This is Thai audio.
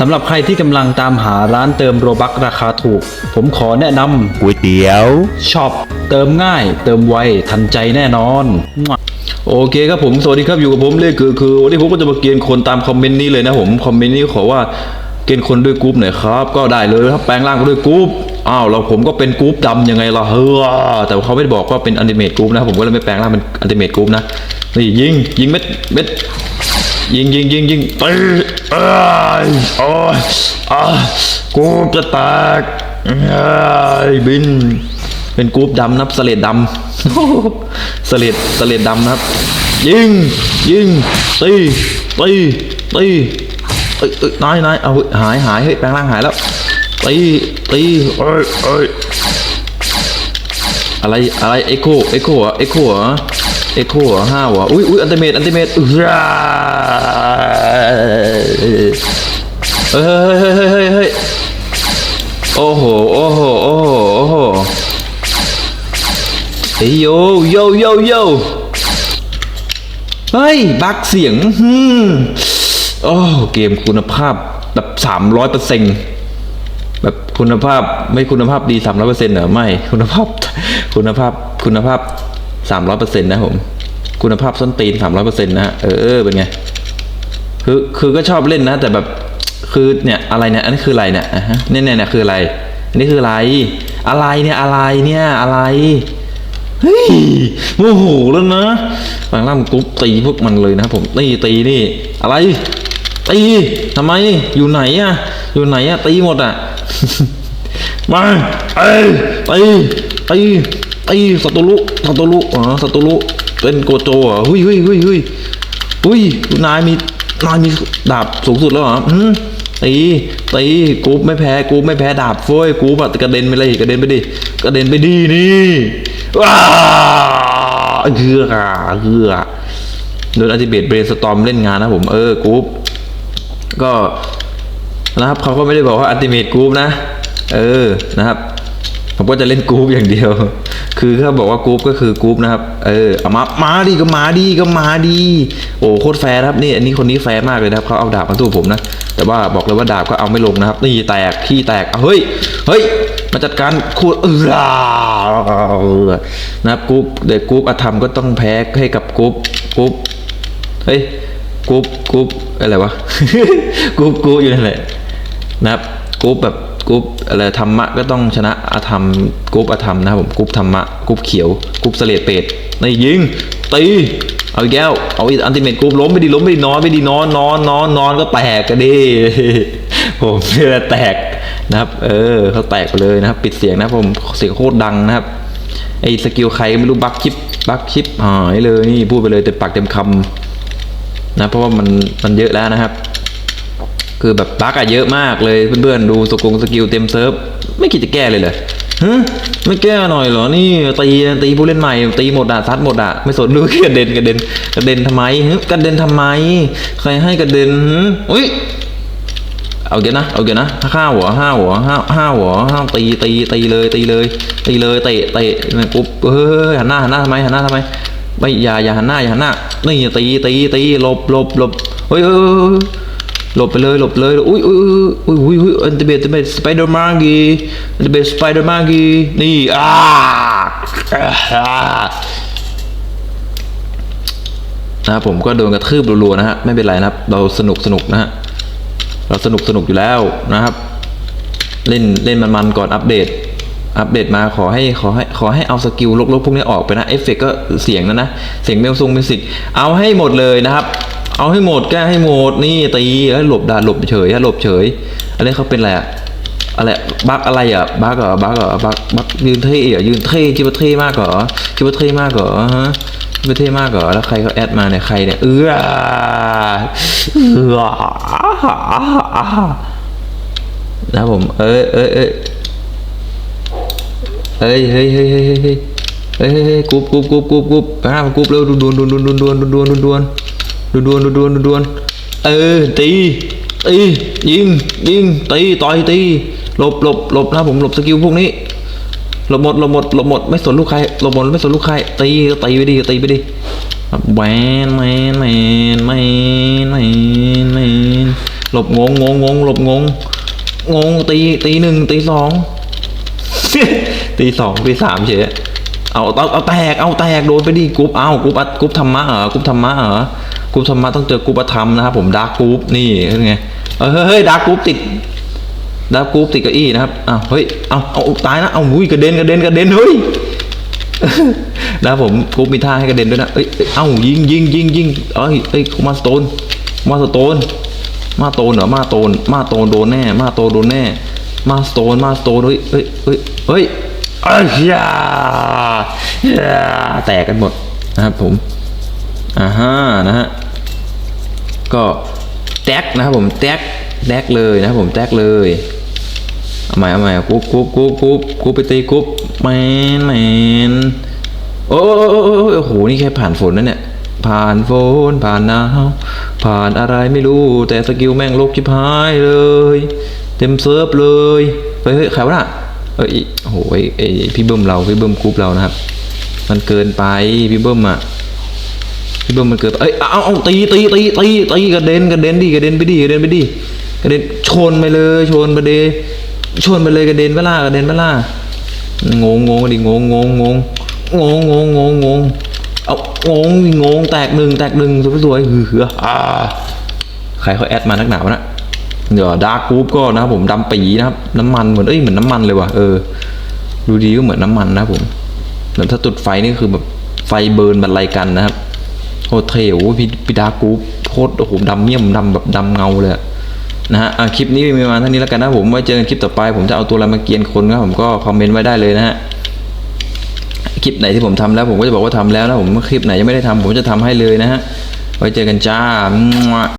สำหรับใครที่กำลังตามหาร้านเติมโรบักราคาถูก ผมขอแนะนก๋วยเตี๋ยวำช็อปเติมง่าย เติมไวทันใจแน่นอนโอเคครับผมสวัสดีครับอยู่กับผมเลยคือคือวันนี้ผมก็จะมาเกณฑ์คนตามคอมเมนต์นี้เลยนะผมคอมเมนต์นี้ขอว่าเกณฑ์คนด้วยกรุ๊ปหน่อยครับ ก็ได้เลยครับแปลงร่างด้วยกรุ๊ปอ้าวเราผมก็เป็นกรุ๊ปดำยังไงล่ะเฮ้อแต่เขาไม่ได้บอกว่าเป็นอันติเมตกรุ๊ปนะผมก็เลยไม่แปลงร่างเป็นอันติเมตกรุ๊ปนะนี่ยิงยิงเม็ดเม็ด ยิงยิงยิงยิงตีเอ้ยโอ้ยอะกูจะแตกเอ้ยบิน เป็นกรุ๊ปดำนับสเลดดำสเลดสเลดดำนะครับ ยิง ยิงตีตีตีเอ้ยเอ้ยนายนายเอาเฮ้ยหายหายเฮ้ยแปลงร่างหายแล้วตีตีเอ้ยเอ้ยอะไรอะไรเอ็กโคเอ็กโคเหรอเอ็กโคเหรอ เอ็กโคห้าวเหรออุ้ยอุ้ยอันติเมตอันติเมตเฮ้ยเฮ้ยเฮ้ยเฮ้ยเฮ้ยโอ้โหโอ้โหโอ้โหโอ้โหเฮ้ยโยโยโยโยเฮ้ยบักเสียงอืมโอ้เกมคุณภาพแบบสามร้อยเปอร์เซ็นต์แบบคุณภาพไม่คุณภาพดีสามร้อยเปอร์เซ็นต์เหรอไม่คุณภาพคุณภาพคุณภาพ สามร้อยเปอร์เซ็นต์นะผม คุณภาพส้นตีนสามร้อยเปอร์เซ็นต์นะเออเป็นไง คือคือก็ชอบเล่นนะ แต่แบบคือเนี่ยอะไรเนี่ยอันนี้คืออะไรเนี่ยอะฮะเนี่ยเนี่ยเนี่ยคืออะไรอันนี้คืออะไร อะไรเนี่ยอะไรเนี่ยอะไรเฮ้ยโมโหแล้วนะบางล่ามกรุ๊ปตีพวกมันเลยนะผมตีตีนี่ อะไรตีทำไม อยู่ไหนอะอยู่ไหนอะตีหมดอะมาเอ้ตี ตีตีสตูลุสตูลุอ๋อสตูลุเป็นโกโจเหรอหุยหุยหุยหุยหุยนายมีนายมีดาบสูงสุดแล้วเหรออืมตีตีกูไม่แพ้กูไม่แพ้ดาบเฟ้ยกูแบบกระเด็นไปเลยกระเด็นไปดิกระเด็นไปดีนี่ว้าเฮือกอะเฮือกโดนอัติเบตเบรสตอมเล่นงานนะผม เออกรูปก็นะครับเขาก็ไม่ได้บอกว่าอัติเม e กรุ๊ปนะ เออนะครับ ผมก็จะเล่นกรุ๊ปอย่างเดียว คือเขาบอกว่ากรุ๊ปก็คือกรุ๊ปนะครับ เออเอามา มาดีก็มาดีก็มาดี โอ้โคตรแฟร์ครับนี่อันนี้คนนี้แฟร์มากเลยนะครับเขาเอาดาบมาสู้ผมนะ แต่ว่าบอกเลยว่าดาบก็เอาไม่ลงนะครับ นี่แตกขี้แตกเฮ้ย เฮ้ย มาจัดการคูเออนะครับกรุ๊ปเด็กกรุ๊ปอธรรมก็ต้องแพ้ให้กับกรุ๊ปกรุ๊ป เฮ้ย กรุ๊ปกรุ๊ปอะไรวะ กรุ๊ปกรุ๊ปอยู่นั่นแหละนะครับ กรุ๊ปแบบ กรุ๊ปอะไรธรรมะก็ต้องชนะอาธรรมกรุ๊ปอาธรรมนะครับผมกรุ๊ปธรรมะกรุ๊ปเขียวกรุ๊ปเสลดเป็ดนี่ยิงตีเอาอีกแก้วเอาอันติเมตกรุ๊ปล้มไปดิล้มไปดินอนไปดินอนนอนนอนนอนก็แตกกันดิผมเนี่ยแตกนะครับ เออเขาแตกไปเลยนะครับ ปิดเสียงนะผมเสียงโคตรดังนะครับไอ้สกิลใครไม่รู้บักชิปบักชิปหายเลยนี่พูดไปเลยเต็มปากเต็มคำนะเพราะว่ามันมันเยอะแล้วนะครับ คือแบบบักอะเยอะมากเลยเพื่อนๆดูสกงสกิลเต็มเซิร์ฟไม่คิดจะแก้เลยเหรอฮะไม่แก้หน่อยเหรอนี่ตีตีผู้เล่นใหม่ตีหมดอะซัดหมดอะไม่สนดูกระเด็นกระเด็นกระเด็นทำไมฮะกระเด็นทำไม ใครให้กระเด็นหึอุ้ยเอาเกี่ยวนะเอาเกี่ยวนะห้าหัวห้าหัวห้าห้าหัวห้าตีตีตีเลยตีเลย ตีเลยเตะเตะนี่ปุ๊บเฮ้ยหันหน้าหันหน้าทำไมหันหน้าทำไมไม่อย่าอย่าหันหน้าอย่าหันหน้านี่ตีตีตีหลบหลบหลบเฮ้ยเฮ้ย หลบไปเลยหลบเลยอุ้ยอุ้ยอุ้ยอุ้ยอุ้ยอันเดเบตอันเดเบตสไปเดอร์มาร์กีอันเดเบตสไปเดอร์มาร์กีนี่อ่าอ่านะผมก็โดนกระทืบรัวๆนะฮะไม่เป็นไรนะครับ เราสนุกสนุกนะฮะเราสนุกสนุกอยู่แล้วนะครับ เล่นเล่นมันๆก่อนอัปเดต อัปเดตมาขอให้ขอให้ขอให้เอาสกิลลกๆพวกนี้ออกไปนะเอฟเฟกก็เสียงนะนะเสียงเมลซุงมิวสิกเอาให้หมดเลยนะครับ เอาให้หมดแก้ให้หมดนี่ตีแล้วหลบดาหลบเฉยหลบเฉยอันนี้เขาเป็นอะไรอะอะไรบักอะไรอะบักเหรอบักเหรอบักบักยืนเท่อะยืนเท่คิดว่เท่มากเหรอจิบเท่มากเหรอฮะคิดเท่มากเหรอแล้วใครเขาแอดมาเนี่ยใครเนี่ยเออเออนะผมเอ้ยเอ้ยเอ้ยเฮ้ยเฮ้ยเฮ้ยเฮ้ยเฮ้ยเฮ้ยกรุ๊ปกรุ๊ปกรุ๊ปกรุ๊ปกรุ๊ปอ่ากรุ๊ปเร็วด่วนด่วนด่วนด่วนด่วนด่วนด่วน ดวนดวนดวนดวนดวนดวนเออตีตียิงยิงตีต่อยตีหลบหลบหลบนะผมหลบสกิลพวกนี้หลบหมดหลบหมดหลบหมดไม่สนลูกใครหลบหมดไม่สนลูกใครตีก็ตีไปดิตีไปดิแหวนแหวนแหวนแหวนแหวนแหวนหลบงงงงงงหลบงงงงตีตีหนึ่งตีสองตีสองตีสามเฉยเอาเอาเอาแตกเอาแตกโดนไปดิกรุ๊ปเอากรุ๊ปอัดกรุ๊ปธรรมะเหรอกรุ๊ปธรรมะเหรอ กรุ๊ปธรรมะต้องเจอกรุ๊ปธรรมนะครับผมดาร์กกรุ๊ปนี่เป็นไงเออเฮ้ยเฮ้ยดาร์กกรุ๊ปติดดาร์กกรุ๊ปติดเก้าอี้นะครับอ้าวเฮ้ยเอาเอาตายนะเอาหุยกระเด็นกระเด็นกระเด็นเฮ้ยนะครับผมกรุ๊ปมีท่าให้กระเด็นด้วยนะเอ้ยเอ้ายิงยิงยิงยิงเอ้ยเอ้ยมาสโตนมาสโตนมาโตนเหรอมาโตนมาโตนโดนแน่ มาโตนโดนแน่ มาสโตนมาสโตนเฮ้ยเฮ้ยเฮ้ยเฮ้ยเอ้ยยาย่าแตกกันหมดนะครับผมอ่าฮะนะฮะ ก็แท็กนะครับผมแท็กแท็กเลยนะครับผมแท็กเลยเอาใหม่เอาใหม่กรุ๊ปกรุ๊ปกรุ๊ปกรุ๊ปกรุ๊ปไปตีกรุ๊ปแมนแมนโอ้โอ้โอ้โหนี่แค่ผ่านฝนนะเนี่ยผ่านฝนผ่านหนาวผ่านอะไรไม่รู้ แต่สกิลแม่งลกชิบหายเลย เต็มเซิร์ฟเลยเฮ้ยเฮ้ยใครวะน่ะเอ้ยโอ้โหไอ้ไอ้พี่เบิ้มเราพี่เบิ้มกรุ๊ปเรานะครับ มันเกินไปพี่เบิ้มอะ พี่เบิ้มมันเกิดเอ้ยเอาเอาตีตีตีตีตีกระเด็นกระเด็นดิกระเด็นไปดิกระเด็นไปดิกระเด็นชนไปเลยชนไปเดชนไปเลยกระเด็นไปล่ากระเด็นไปล่างงงงดิงงงงงงงงงงงงงเอางงงงแตกหนึ่งแตกหนึ่งสวยสวยๆเหืออ่าใครเขาแอดมานักหนาวนะเดี๋ยวดาร์กกรุ๊ปก็นะครับผมดำปีนะครับน้ำมันเหมือนเอ้ยเหมือนน้ำมันเลยว่ะเออดูดีก็เหมือนน้ำมันนะผมแล้วถ้าจุดไฟนี่คือแบบไฟเบิร์นบรรลัยกันนะครับ โคตรเท่โอ้พี่พี่ดากูโคตรโอ้โหดำเมี่ยมดำแบบดำเงาเลยนะฮะคลิปนี้มีประมาณเท่านี้แล้วกันนะผมไว้เจอกันคลิปต่อไป ผมจะเอาตัวอะไรมาเกียนคนนะผมก็คอมเมนต์ไว้ได้เลยนะฮะคลิปไหนที่ผมทำแล้วผมก็จะบอกว่าทำแล้วนะผมคลิปไหนยังไม่ได้ทำผมจะทำให้เลยนะฮะไว้เจอกันจ้า